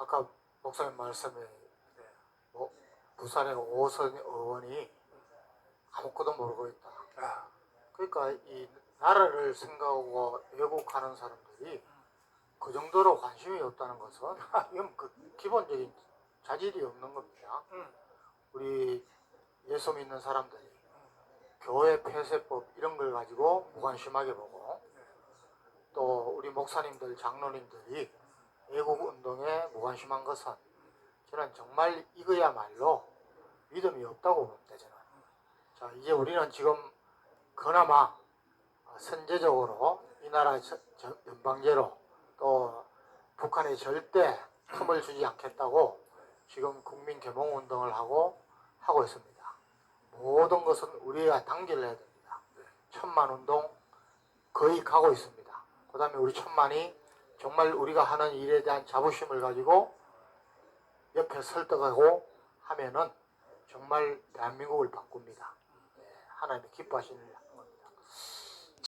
아까 목사님 말씀에 뭐 부산의 오선 의원이 아무것도 모르고 있다. 아, 그러니까 이 나라를 생각하고 애국하는 사람들이 그 정도로 관심이 없다는 것은 이건 그 기본적인 자질이 없는 겁니다. 음. 우리 예수 믿는 사람들이 교회 폐쇄법 이런 걸 가지고 무관심하게 보고 또 우리 목사님들 장로님들이 애국 운동에 무 관심한 것은 저는 정말 이거야말로 믿음이 없다고 봅니다 저는. 자 이제 우리는 지금 그나마 선제적으로 이 나라 연방제로 또 북한에 절대 틈을 주지 않겠다고 지금 국민 개몽 운동을 하고 하고 있습니다. 모든 것은 우리가 단결을 해야 됩니다. 천만 운동 거의 가고 있습니다. 그 다음에 우리 천만이 정말 우리가 하는 일에 대한 자부심을 가지고 옆에 설득하고 하면은 정말 대한민국을 바꿉니다. 예, 하나님이 기뻐하시는